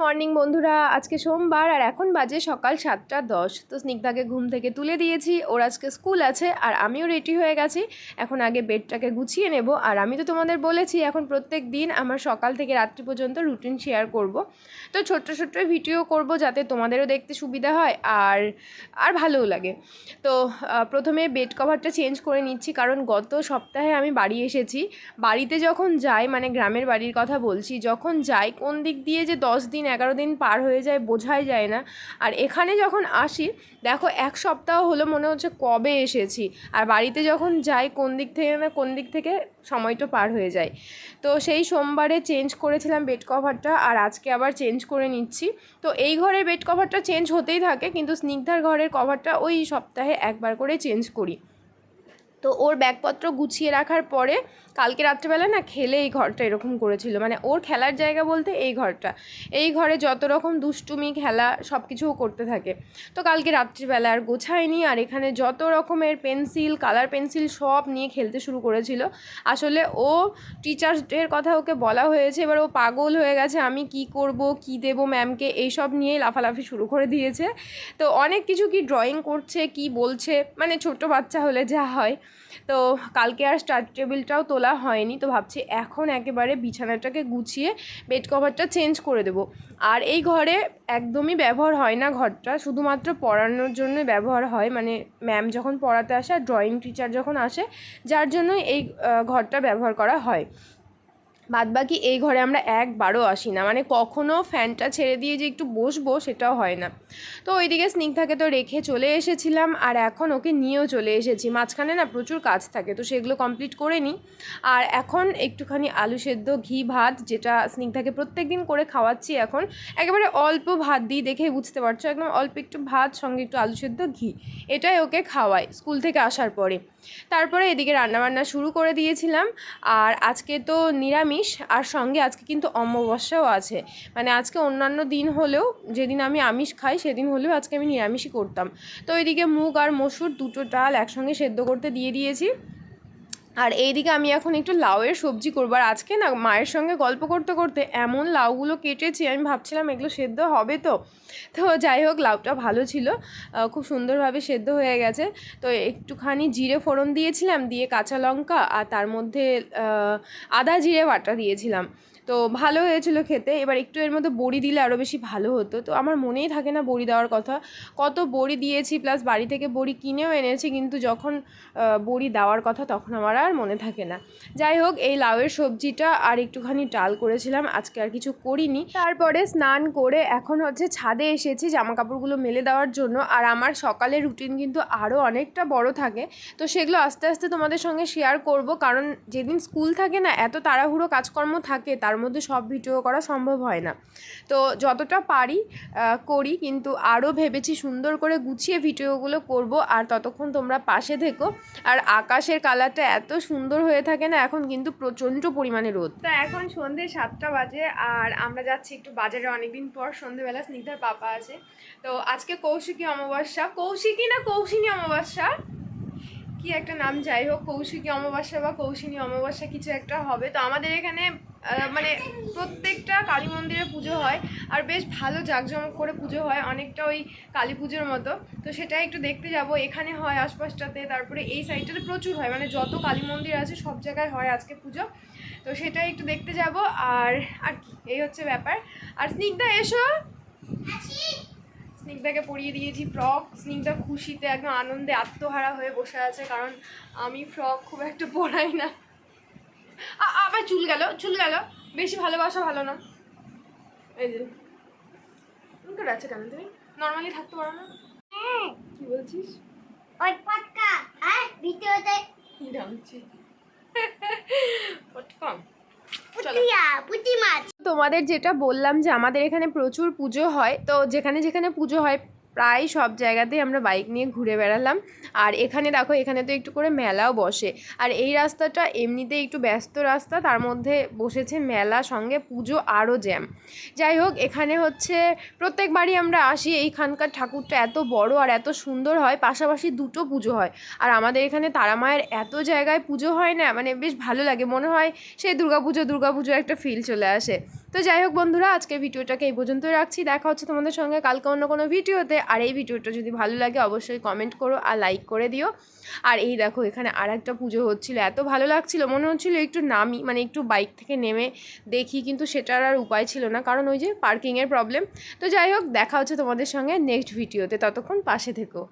Morning বন্ধুরা, আজকে সোমবার আর এখন বাজে সকাল সাতটা দশ। তো স্নিগ্ধাকে ঘুম থেকে তুলে দিয়েছি, ওর আজকে স্কুল আছে আর আমিও রেডি হয়ে গেছি। এখন আগে বেডটাকে গুছিয়ে নেব আর আমি তো তোমাদের বলেছি, এখন প্রত্যেক দিন আমার সকাল থেকে রাত্রি পর্যন্ত রুটিন শেয়ার করব। তো ছোট্ট ছোট্ট ভিডিও করব যাতে তোমাদেরও দেখতে সুবিধা হয় আর আর ভালোও লাগে। তো প্রথমে বেড কভারটা চেঞ্জ করে নিচ্ছি কারণ গত সপ্তাহে আমি বাড়ি এসেছি। বাড়িতে যখন যাই মানে গ্রামের বাড়ির কথা বলছি, যখন যাই কোন দিক দিয়ে যে দশ দিন এগারো দিন পার হয়ে যায়, বোঝাই যায় না। আর এখানে যখন আসি, দেখো এক সপ্তাহ হলো মনে হচ্ছে কবে এসেছি। আর বাড়িতে যখন যাই, কোন দিক থেকে না কোন দিক থেকে সময়টা পার হয়ে যায়। তো সেই সোমবারে চেঞ্জ করেছিলাম বেড কভারটা আর আজকে আবার চেঞ্জ করে নিচ্ছি। তো এই ঘরের বেড কভারটা চেঞ্জ হতেই থাকে, কিন্তু স্নিগ্ধার ঘরের কভারটা ওই সপ্তাহে একবার করে চেঞ্জ করি। তো ওর ব্যাগপত্র গুছিয়ে রাখার পরে কালকে রাত্রেবেলা না খেলে এই ঘরটা এরকম করেছিল। মানে ওর খেলার জায়গা বলতে এই ঘরটা। এই ঘরে যত রকম দুষ্টুমি, খেলা সব কিছুও করতে থাকে। তো কালকে রাত্রিবেলা আর গোছায়নি আর এখানে যত রকমের পেন্সিল, কালার পেন্সিল সব নিয়ে খেলতে শুরু করেছিল। আসলে ও টিচার্স ডের কথা ওকে বলা হয়েছে, এবার ও পাগল হয়ে গেছে, আমি কি করব, কি দেব ম্যামকে, এইসব নিয়েই লাফালাফি শুরু করে দিয়েছে। তো অনেক কিছু কি ড্রয়িং করছে, কি বলছে মানে ছোট বাচ্চা হলে যা হয়। তো কালকে আর স্টার টেবিলটাও তোলা হয়নি, তো ভাবছি এখন একেবারে বিছানাটাকে গুছিয়ে বেড কভারটা চেঞ্জ করে দেবো। আর এই ঘরে একদমই ব্যবহার হয় না ঘরটা, শুধুমাত্র পড়ানোর জন্য ব্যবহার হয়। মানে ম্যাম যখন পড়াতে আসে আর ড্রয়িং টিচার যখন আসে, যার জন্যই এই ঘরটা ব্যবহার করা হয়। বাদবাকি এই ঘরে আমরা একবারও আসি না। মানে কখনো ফ্যানটা ছেড়ে দিয়ে যে একটু বসবো সেটাও হয় না। তো ওইদিকে স্নিগ্ধাকে তো রেখে চলে এসেছিলাম আর এখন ওকে নিয়েও চলে এসেছি। মাঝখানে না প্রচুর কাজ থাকে তো সেগুলো কমপ্লিট করে নিই। আর এখন একটুখানি আলু সেদ্ধ, ঘি, ভাত যেটা স্নিগ্ধাকে প্রত্যেক দিন করে খাওয়াচ্ছি এখন, একেবারে অল্প ভাত দিই দেখে বুঝতে পারছ। একদম অল্প একটু ভাত, সঙ্গে একটু আলু সেদ্ধ, ঘি এটাই ওকে খাওয়াই স্কুল থেকে আসার পরে। তারপরে এদিকে রান্নাবান্না শুরু করে দিয়েছিলাম। আর আজকে তো নিরামিষ আর সঙ্গে আজকে কিন্তু অমাবস্যাও আছে। মানে আজকে অন্যান্য দিন হলেও যেদিন আমি আমিষ খাই, সেদিন হলেও আজকে আমি নিরামিষই করতাম। তো এদিকে মুগ আর মসুর দুটো ডাল একসঙ্গে সেদ্ধ করতে দিয়ে দিয়েছি। আর এইদিকে আমি এখন একটু লাউয়ের সবজি করব। আর আজকে না মায়ের সঙ্গে গল্প করতে করতে এমন লাউগুলো কেটেছি, আমি ভাবছিলাম এগুলো সেদ্ধ হবে তো। তো যাই হোক, লাউটা ভালো ছিল। খুব সুন্দরভাবে সেদ্ধ হয়ে গেছে। তো একটুখানি জিরে ফোড়ন দিয়েছিলাম, দিয়ে কাঁচা লঙ্কা আর তার মধ্যে আদা জিরে বাটা দিয়েছিলাম। তো ভালো হয়েছিল খেতে। এবার একটু এর মধ্যে বড়ি দিলে আরও বেশি ভালো হতো। তো আমার মনেই থাকে না বড়ি দেওয়ার কথা। কত বড়ি দিয়েছি, প্লাস বাড়ি থেকে বড়ি কিনেও এনেছি, কিন্তু যখন বড়ি দেওয়ার কথা তখন আমার আর মনে থাকে না। যাই হোক, এই লাউয়ের সবজিটা আর একটুখানি ডাল করেছিলাম, আজকে আর কিছু করিনি। তারপরে স্নান করে এখন হচ্ছে ছাদে এসেছি জামা কাপড়গুলো মেলে দেওয়ার জন্য। আর আমার সকালের রুটিন কিন্তু আরও অনেকটা বড় থাকে। তো সেগুলো আস্তে আস্তে তোমাদের সঙ্গে শেয়ার করব। কারণ যেদিন স্কুল থাকে না, এত তাড়াহুড়ো কাজকর্ম থাকে, তার মধ্যে সব ভিডিও করা সম্ভব হয় না। তো যতটা পারি করি, কিন্তু আরও ভেবেছি সুন্দর করে গুছিয়ে ভিডিওগুলো করব। আর ততক্ষণ তোমরা পাশে থেকো। আর আকাশের কালারটা এত সুন্দর হয়ে থাকে না, এখন কিন্তু প্রচণ্ড পরিমাণে রোদ। তা এখন সন্ধে সাতটা বাজে আর আমরা যাচ্ছি একটু বাজারে অনেকদিন পর সন্ধেবেলা স্নিগ্ধার পাপা আছে। তো আজকে কৌশিকী অমাবস্যা। কৌশিকী না কৌশিনী অমাবস্যা? কি একটা নাম যাই হোক কৌশিকী অমাবস্যা বা কৌশিনী অমাবস্যা কিছু একটা হবে। তো আমাদের এখানে মানে প্রত্যেকটা কালী মন্দিরে পুজো হয় আর বেশ ভালো জাঁকজমক করে পুজো হয়, অনেকটা ওই কালী পুজোর মতো। তো সেটাই একটু দেখতে যাব, এখানে হয় আশপাশটাতে, তারপরে এই সাইডটাতে প্রচুর হয় মানে যত কালী মন্দির আছে সব জায়গায় হয় আজকে পুজো। তো সেটাই একটু দেখতে যাব, আর আর কি, এই হচ্ছে ব্যাপার। আর স্নিগ্ধা, এসো। স্নিগ্ধাকে পরিয়ে দিয়েছি ফ্রক। স্নিগ্ধা খুশিতে একদম আনন্দে আত্মহারা হয়ে বসে আছে কারণ আমি ফ্রক খুব একটা পরাই না। আবার চুল গেল চুল গেল। বেশি ভালোবাসা ভালো না। এই যে করে আছে কেন তুমি? নর্মালি থাকতে পারো না। হ্যাঁ, কি বলছিস? ওই পটকা। ভিডিওতে কি নামছি কম পুটিয়া পুটি মাছ। তোমাদের যেটা বললাম যে আমাদের এখানে প্রচুর পুজো হয়, তো যেখানে যেখানে পুজো হয় প্রায় সব জায়গাতেই আমরা বাইক নিয়ে ঘুরে বেড়ালাম। আর এখানে দেখো, এখানে তো একটু করে মেলাও বসে। আর এই রাস্তাটা এমনিতেই একটু ব্যস্ত রাস্তা, তার মধ্যে বসেছে মেলা, সঙ্গে পুজো আরও জ্যাম। যাই হোক, এখানে হচ্ছে প্রত্যেকবারই আমরা আসি, এইখানকার ঠাকুরটা এত বড় আর এত সুন্দর হয়, পাশাপাশি দুটো পুজো হয়। আর আমাদের এখানে তারা মায়ের এত জায়গায় পুজো হয় না মানে বেশ ভালো লাগে, মনে হয় সেই দুর্গাপুজো দুর্গাপুজো একটা ফিল চলে আসে। তো যাই হোক বন্ধুরা আজকের ভিডিওটাকে এই পর্যন্তই রাখছি। দেখা হচ্ছে তোমাদের সঙ্গে কালকে অন্য কোনো ভিডিওতে। আর এই ভিডিওটা যদি ভালো লাগে, অবশ্যই কমেন্ট করো আর লাইক করে দিও। আর এই দেখো, এখানে আর একটা পুজো হচ্ছিল। এত ভালো লাগছিল, মনে হচ্ছিল একটু নামি মানে একটু বাইক থেকে নেমে দেখি, কিন্তু সেটার আর উপায় ছিল না, কারণ ওই যে পার্কিংয়ের প্রবলেম তো যাই হোক, দেখা হচ্ছে তোমাদের সঙ্গে নেক্সট ভিডিওতে। ততক্ষণ পাশে থেকো।